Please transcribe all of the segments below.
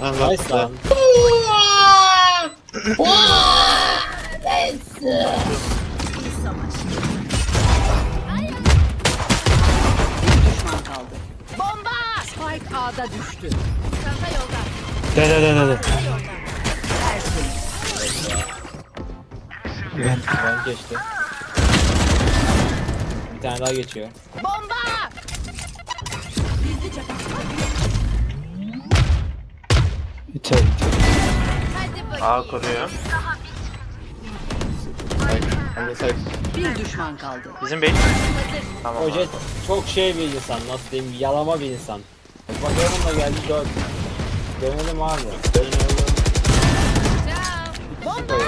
Nice lan. Bir düşman kaldı. Bomba! Spike A'da düştü. Çanta yolda. De de de de de. Ben, ben geçti. Bir tane daha geçiyor. Bomba! Gizlice İçeri Hadi bakayım. A koruyor. Bir düşman kaldı. Bizim bey. Tamam. Hoca abi. çok şey bir insan. Nasıl diyeyim? Yalama bir insan. Bak yanımda geldi dön. Dönelim abi. Dönelim. Bomba!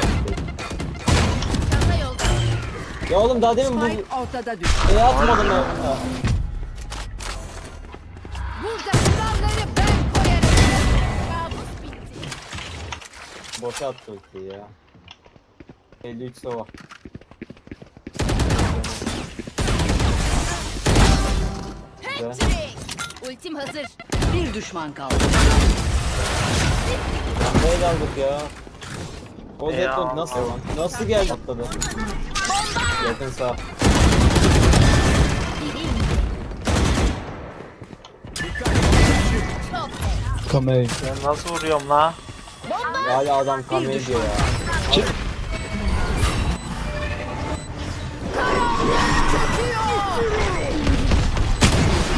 Çanta yolda. Ya oğlum daha demin bu ortada düştü. şey atmadım ya. Boşa attı ultiyi ya. 53 sova. Güzel. Ultim hazır. Bir düşman kaldı. Neyle aldık ya? O. Deadlock nasıl lan? Nasıl geldi atladı? Yakın sağ. Kamerayı. Ben nasıl vuruyorum la? Hala adam kamerayı diyor ya.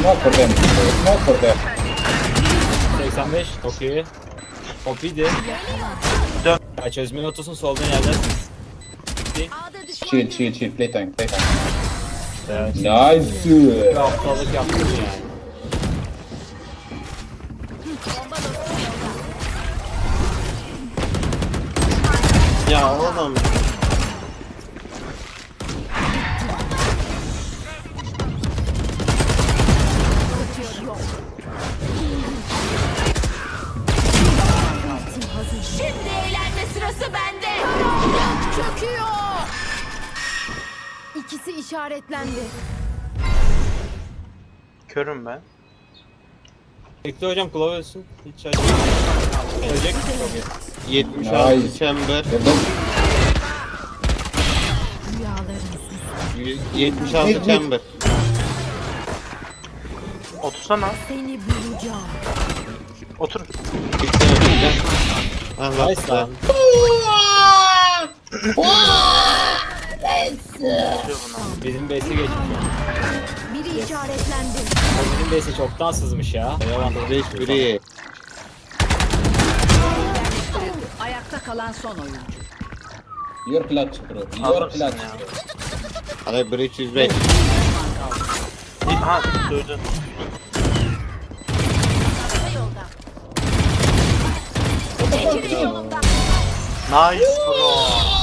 Not for them. Not for them. 85. Çok iyi. Top iyiydi. Dön. Ya çözmeyi otursun soldan düşman Chill, chill, chill. Playtime, playtime. Evet. Nice. Bir haftalık yaptım yani. Ya oğlum. Şimdi eğlenme sırası bende. Çöküyor. İkisi işaretlendi. Körüm ben. Bekle hocam kılavuzsun. Hiç acı. Ölecek. 76 Nice. done. y- 76 chamber. Otursana. Seni bulacağım. Otur. Birden. Allah Nice lan. Bizim base'e geçmiş. Biri işaretlendi. Bizim base'e çoktan sızmış ya. 5 biri. Kalan son oyuncu. You're clutch, bro. You're Alırsın clutch. ya. Hadi bridge 105. Ha duydun. Çanta yolda. Çekilin yolumdan. Nice bro.